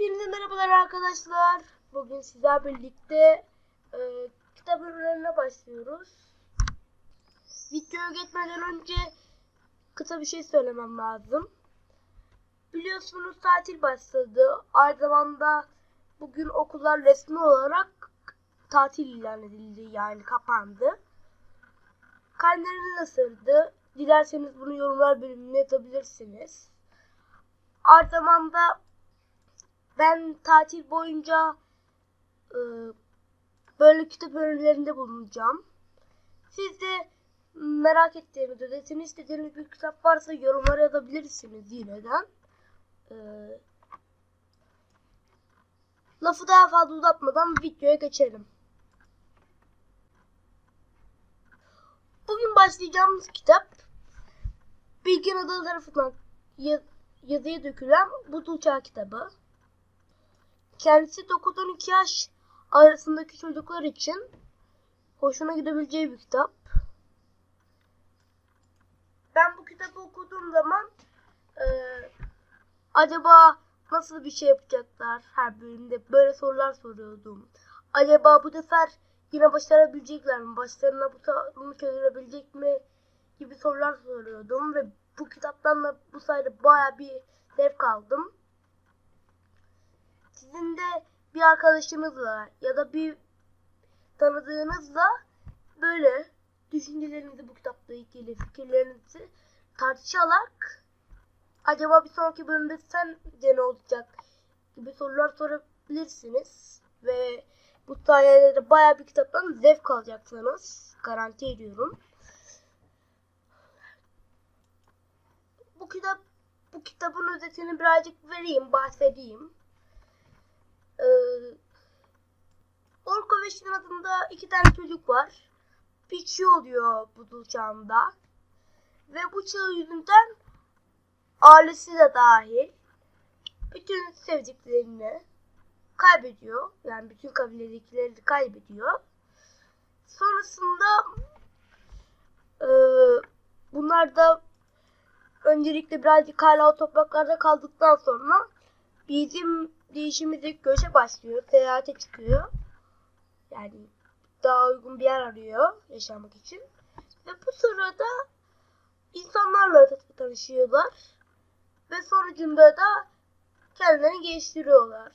Hepinize merhabalar arkadaşlar. Bugün sizler birlikte e, kitap ürünlerine başlıyoruz. Videoya geçmeden önce kısa bir şey söylemem lazım. Biliyorsunuz tatil başladı. Aynı zamanda bugün okullar resmi olarak tatil ilan edildi yani kapandı. Karneleriniz nasıldı? Dilerseniz bunu yorumlar bölümüne yazabilirsiniz. Aynı zamanda ben tatil boyunca e, böyle kitap önerilerinde bulunacağım. Siz de merak ettiğiniz, ödesini istediğiniz bir kitap varsa yorumlara yazabilirsiniz yineden. E, lafı daha fazla uzatmadan videoya geçelim. Bugün başlayacağımız kitap Bilgin Adalı tarafından yaz- yazıya dökülen Buzul Çağ kitabı. Kendisi 9-12 yaş arasındaki çocuklar için hoşuna gidebileceği bir kitap. Ben bu kitabı okuduğum zaman eee, acaba nasıl bir şey yapacaklar her bölümde böyle sorular soruyordum. Acaba bu sefer yine başarabilecekler mi? Başlarına bu sorunu çözebilecek mi? Gibi sorular soruyordum ve bu kitaptan da bu sayede baya bir zevk aldım. Sizin de bir arkadaşınızla ya da bir tanıdığınızla böyle düşüncelerinizi bu kitapla ilgili fikirlerinizi tartışarak acaba bir sonraki bölümde sen de ne olacak gibi sorular sorabilirsiniz ve bu sayede de bayağı bir kitaptan zevk alacaksınız. Garanti ediyorum. Bu kitap bu kitabın özetini birazcık vereyim, bahsedeyim. Şirin adında iki tane çocuk var. Bir çığ oluyor buzul çağında. Ve bu çığ yüzünden ailesi de dahil bütün sevdiklerini kaybediyor. Yani bütün kabiledekileri kaybediyor. Sonrasında e, bunlar da öncelikle birazcık hala o topraklarda kaldıktan sonra bizim değişimizdeki göçe başlıyor. Seyahate çıkıyor. Yani daha uygun bir yer arıyor yaşamak için. Ve bu sırada insanlarla ta- tanışıyorlar. Ve sonucunda da kendilerini geliştiriyorlar.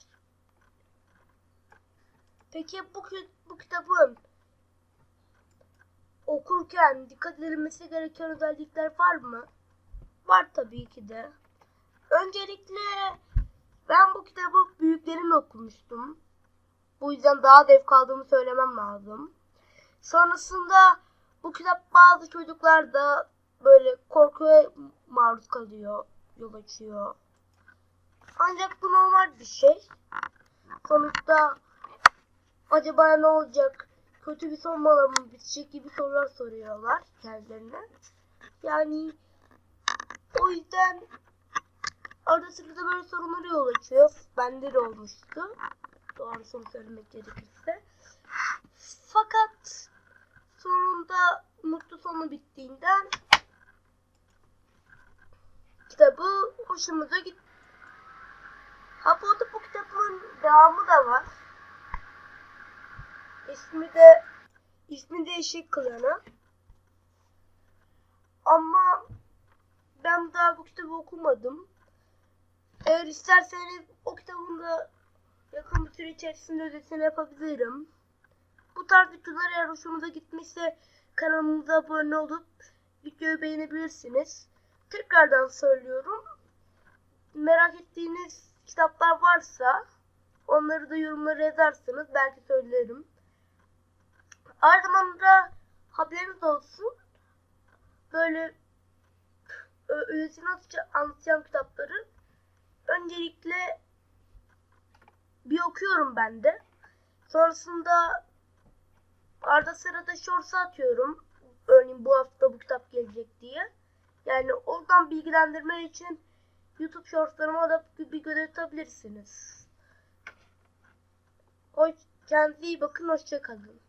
Peki bu, bu kitabın okurken dikkat edilmesi gereken özellikler var mı? Var tabii ki de. Öncelikle ben bu kitabı büyüklerimle okumuştum. Bu yüzden daha zevk aldığımı söylemem lazım. Sonrasında bu kitap bazı çocuklar da böyle korkuya maruz kalıyor, yol açıyor. Ancak bu normal bir şey. Sonuçta acaba ne olacak? Kötü bir son mı bitecek gibi sorular soruyorlar kendilerine. Yani o yüzden arada sırada böyle sorunları yol açıyor. Bende de olmuştu. Doğrusunu söylemek gerekirse. Fakat sonunda mutlu sonu bittiğinden kitabı hoşumuza gitti. Ha bu kitabın devamı da var. İsmi de ismi de Eşek Klanı. Ama ben daha bu kitabı okumadım. Eğer isterseniz o kitabın da yakın bir süre içerisinde özetini yapabilirim. Bu tarz videolar eğer hoşunuza gitmişse kanalımıza abone olup videoyu beğenebilirsiniz. Tekrardan söylüyorum. Merak ettiğiniz kitaplar varsa onları da yorumlara yazarsınız. Belki söylerim. Aynı zamanda haberiniz olsun. Böyle ö- özetini anlatacağım, anlatacağım kitapları. Öncelikle bir okuyorum ben de. Sonrasında arada sırada shorts'a atıyorum. Örneğin bu hafta bu kitap gelecek diye. Yani oradan bilgilendirme için YouTube shortslarıma da bir göz atabilirsiniz. Hoş, kendinize iyi bakın. Hoşça kalın.